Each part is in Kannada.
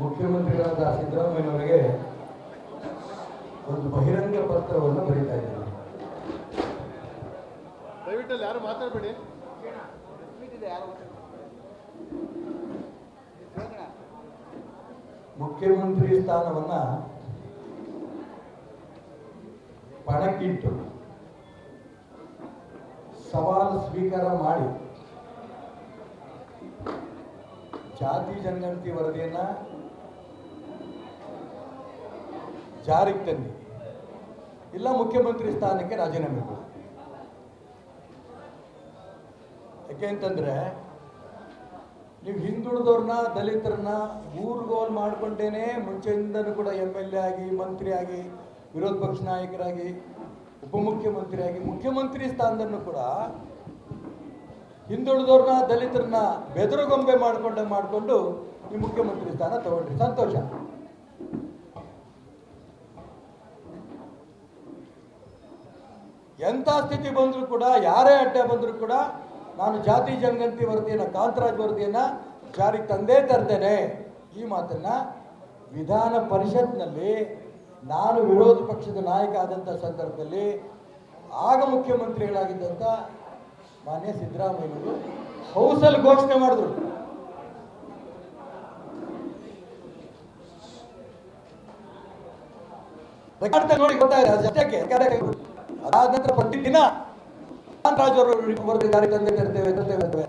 ಮುಖ್ಯಮಂತ್ರಿಗಳಾದ ಸಿದ್ದರಾಮಯ್ಯನವರಿಗೆ ಒಂದು ಬಹಿರಂಗ ಪತ್ರವನ್ನು ಬರೀತಾ ಇದ್ದೀನಿ. ದಯವಿಟ್ಟು ಯಾರು ಮಾತಾಡಬೇಡಿ. ಮುಖ್ಯಮಂತ್ರಿ ಸ್ಥಾನವನ್ನ ಪಣಕ್ಕಿಟ್ಟು ಸವಾಲು ಸ್ವೀಕಾರ ಮಾಡಿ ಜಾತಿ ಜನಗಣತಿ ವರದಿಯನ್ನ ಜಾರಿಗೆ ತನ್ನಿ ಇಲ್ಲ ಮುಖ್ಯಮಂತ್ರಿ ಸ್ಥಾನಕ್ಕೆ ರಾಜೀನಾಮೆ ಕೊಡಿ. ಯಾಕೆ ಅಂತಂದ್ರೆ ನೀವು ಹಿಂದುಳಿದವ್ರನ್ನ, ದಲಿತರನ್ನ ಊರುಗೋಲ್ ಮಾಡ್ಕೊಂಡೇನೆ ಮುಂಚೆಯಿಂದನೂ ಕೂಡ ಎಂ ಎಲ್ ಎ ಆಗಿ, ಮಂತ್ರಿ ಆಗಿ, ವಿರೋಧ ಪಕ್ಷ ನಾಯಕರಾಗಿ, ಉಪಮುಖ್ಯಮಂತ್ರಿಯಾಗಿ, ಮುಖ್ಯಮಂತ್ರಿ ಸ್ಥಾನದನ್ನು ಕೂಡ ಹಿಂದುಳಿದವ್ರನ್ನ, ದಲಿತರನ್ನ ಬೆದರುಗೊಂಬೆ ಮಾಡ್ಕೊಂಡೆ ಮಾಡಿಕೊಂಡು ಈ ಮುಖ್ಯಮಂತ್ರಿ ಸ್ಥಾನ ತಗೊಂಡ್ರಿ. ಸಂತೋಷ. ಎಂಥ ಸ್ಥಿತಿ ಬಂದರೂ ಕೂಡ, ಯಾರೇ ಅಡ್ಡ ಬಂದರೂ ಕೂಡ ನಾನು ಜಾತಿ ಜನಗಂತಿ ವರದಿಯನ್ನು, ಕಾಂತರಾಜ್ ವರದಿಯನ್ನು ಜಾರಿಗೆ ತಂದೇ ತರ್ತೇನೆ. ಈ ಮಾತನ್ನು ವಿಧಾನ ಪರಿಷತ್ನಲ್ಲಿ ನಾನು ವಿರೋಧ ಪಕ್ಷದ ನಾಯಕ ಆದಂಥ ಸಂದರ್ಭದಲ್ಲಿ ಆಗ ಮುಖ್ಯಮಂತ್ರಿಗಳಾಗಿದ್ದಂಥ ಮಾನ್ಯ ಸಿದ್ದರಾಮಯ್ಯವರು ಹೌಸಲ್ಲಿ ಘೋಷಣೆ ಮಾಡಿದ್ರು. ನೋಡಿ ಗೊತ್ತಾಗಿದೆ ಅದಾದ ನಂತರ ಪ್ರತಿದಿನ ಕಾಂತರಾಜ್ ಅವರು ವರದಿ ಜಾರಿ ತಂದೆ ತರ್ತೇವೆ ಅಂತೇವೆ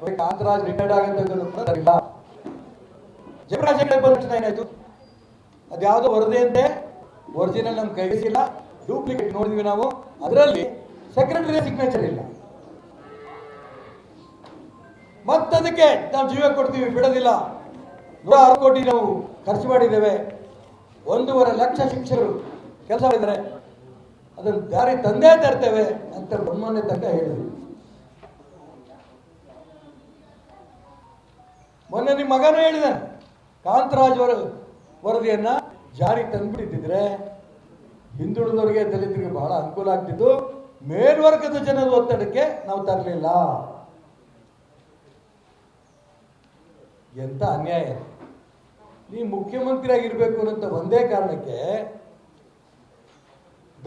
ಹೋಗಿ ಕಾಂತರಾಜ್ ರಿಟೈರ್ಡ್ ಆಗಂತ ಕೂಡ ತರಿಲ್ಲ ಜಯರಾಜ ಹೆಗಡೆ ಬಂದ ತಕ್ಷಣ ಏನಾಯ್ತು? ಅದ್ಯಾವುದೋ ವರದಿ ಅಂತೆ ಒರಿಜಿನಲ್ ನಮ್ಗೆ ಕೈಗಿಸಿಲ್ಲ ಡೂಪ್ಲಿಕೇಟ್ ನೋಡಿದ್ವಿ ನಾವು. ಅದರಲ್ಲಿ ಸೆಕ್ರೆಟರಿ ಸಿಗ್ನೇಚರ್ ಇಲ್ಲ. ಮತ್ತದಕ್ಕೆ ನಾವು ಜೀವ ಕೊಡ್ತೀವಿ, ಬಿಡೋದಿಲ್ಲ. ನೂರ ಆರು ಕೋಟಿ ನಾವು ಖರ್ಚು ಮಾಡಿದ್ದೇವೆ. ಒಂದೂವರೆ ಲಕ್ಷ ಶಿಕ್ಷಕರು ಕೆಲಸ ಮಾಡಿದ್ದಾರೆ. ಅದನ್ನು ದಾರಿ ತಂದೇ ತರ್ತೇವೆ ಅಂತ ಬ್ರಹ್ಮನೇ ತನಕ ಹೇಳಿದ್ರು. ಮೊನ್ನೆ ನಿಮ್ಮ ಮಗನೂ ಹೇಳಿದಾನೆ ಕಾಂತರಾಜ್ ಅವರ ವರದಿಯನ್ನ ಜಾರಿ ತಂದ್ಬಿಟ್ಟಿದ್ರೆ ಹಿಂದುಳಿದವರಿಗೆ ದಲಿತರಿಗೆ ಬಹಳ ಅನುಕೂಲ ಆಗ್ತಿತ್ತು. ಮೇಲ್ವರ್ಗದ ಜನರ ಒತ್ತಡಕ್ಕೆ ನಾವು ತರಲಿಲ್ಲ. ಎಂತ ಅನ್ಯಾಯ. ನೀ ಮುಖ್ಯಮಂತ್ರಿ ಆಗಿರ್ಬೇಕು ಅನ್ನೋಂಥ ಒಂದೇ ಕಾರಣಕ್ಕೆ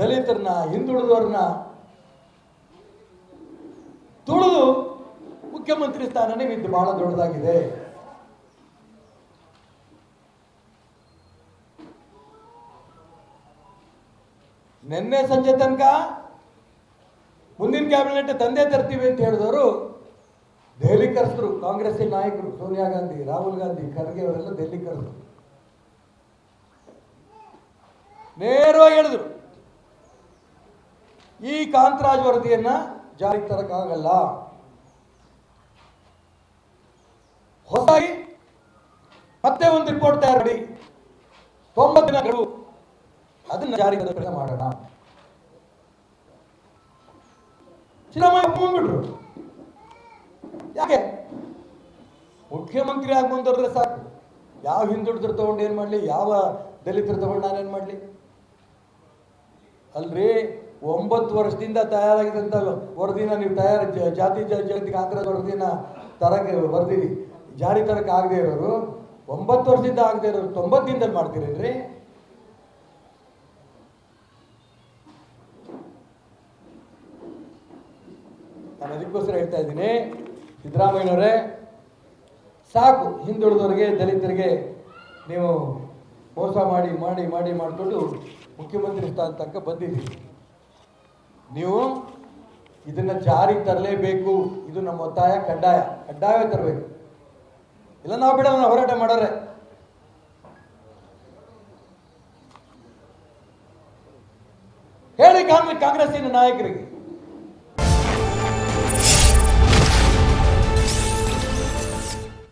ದಲಿತರನ್ನ, ಹಿಂದುಳಿದವ್ರನ್ನ ತುಳಿದು ಮುಖ್ಯಮಂತ್ರಿ ಸ್ಥಾನನೇ ಇದ್ದು ಬಹಳ ದೊಡ್ಡದಾಗಿದೆ. ನಿನ್ನೆ ಸಂಜೆ ತನಕ ಮುಂದಿನ ಕ್ಯಾಬಿನೆಟ್ ತಂದೆ ತರ್ತೀವಿ ಅಂತ ಹೇಳಿದವರು ದೆಹಲಿ ಕರೆಸಿದ್ರು ಕಾಂಗ್ರೆಸ್ ನಾಯಕರು, ಸೋನಿಯಾ ಗಾಂಧಿ, ರಾಹುಲ್ ಗಾಂಧಿ, ಖರ್ಗೆ ಅವರೆಲ್ಲ ದೆಹಲಿ ಕರೆದ್ರು ನೇರವಾಗಿ ಹೇಳಿದ್ರು. ಈ ಕಾಂತರಾಜ್ ವರದಿಯನ್ನ ಜಾರಿಗೆ ತರಕ್ಕಾಗಲ್ಲ. ಹೊಸದಾಗಿ ಮತ್ತೆ ಒಂದು ರಿಪೋರ್ಟ್ ತಯಾರು ತೊಂಬತ್ತು ದಿನಗಳು ಅದನ್ನ ಪ್ರಯತ್ನ ಮಾಡೋಣ. ಸಿದ್ದರಾಮಯ್ಯ ಬಂದ್ಬಿಟ್ರು. ಯಾಕೆ? ಮುಖ್ಯಮಂತ್ರಿ ಆಗಿ ಮುಂದುವರೆದ್ರೆ ಸಾಕು. ಯಾವ ಹಿಂದುಳಿದ್ರು ತಗೊಂಡು ಏನ್ ಮಾಡ್ಲಿ? ಯಾವ ದಲಿತರು ತಗೊಂಡು ನಾನೇನ್ ಮಾಡ್ಲಿ? ಅಲ್ರಿ ಒಂಬತ್ತು ವರ್ಷದಿಂದ ತಯಾರಾಗಿದ್ದಂಥ ವರದಿನ ನೀವು ತಯಾರ ಜಾತಿ ಜಾತಿ ಜಾತಿಗೆ ಆಂಧ್ರದ ವರದಿನ ತರಕ್ಕೆ ವರದಿ ಜಾರಿ ತರಕ್ಕೆ ಆಗದೆ ಇರೋರು, ಒಂಬತ್ತು ವರ್ಷದಿಂದ ಆಗದೆ ಇರೋರು, ತೊಂಬತ್ತು ದಿನದಲ್ಲಿ ಮಾಡ್ತೀರೇನ್ರಿ ನಾನು ಅದಕ್ಕೋಸ್ಕರ ಹೇಳ್ತಾ ಇದ್ದೀನಿ, ಸಿದ್ದರಾಮಯ್ಯನವರೇ, ಸಾಕು ಹಿಂದುಳಿದವರಿಗೆ, ದಲಿತರಿಗೆ ನೀವು ಮೋಸ ಮಾಡಿ ಮಾಡಿ ಮಾಡಿ, ಮಾಡಿಕೊಂಡು ಮುಖ್ಯಮಂತ್ರಿ ಸ್ಥಾನ ತನಕ ಬಂದಿದ್ದೀರಿ. ನೀವು ಇದನ್ನ ಜಾರಿಗೆ ತರಲೇಬೇಕು. ಇದು ನಮ್ಮ ಒತ್ತಾಯ, ಕಡ್ಡಾಯ. ಕಡ್ಡಾಯ ತರಬೇಕು. ಇಲ್ಲ ನಾವು ಬಿಡಲ್ಲ ಹೋರಾಟ ಮಾಡೋರೆ. ಹೇಳಿ ಕಾಂಗ್ರೆಸ್, ಕಾಂಗ್ರೆಸ್ಸಿನ ನಾಯಕರಿಗೆ.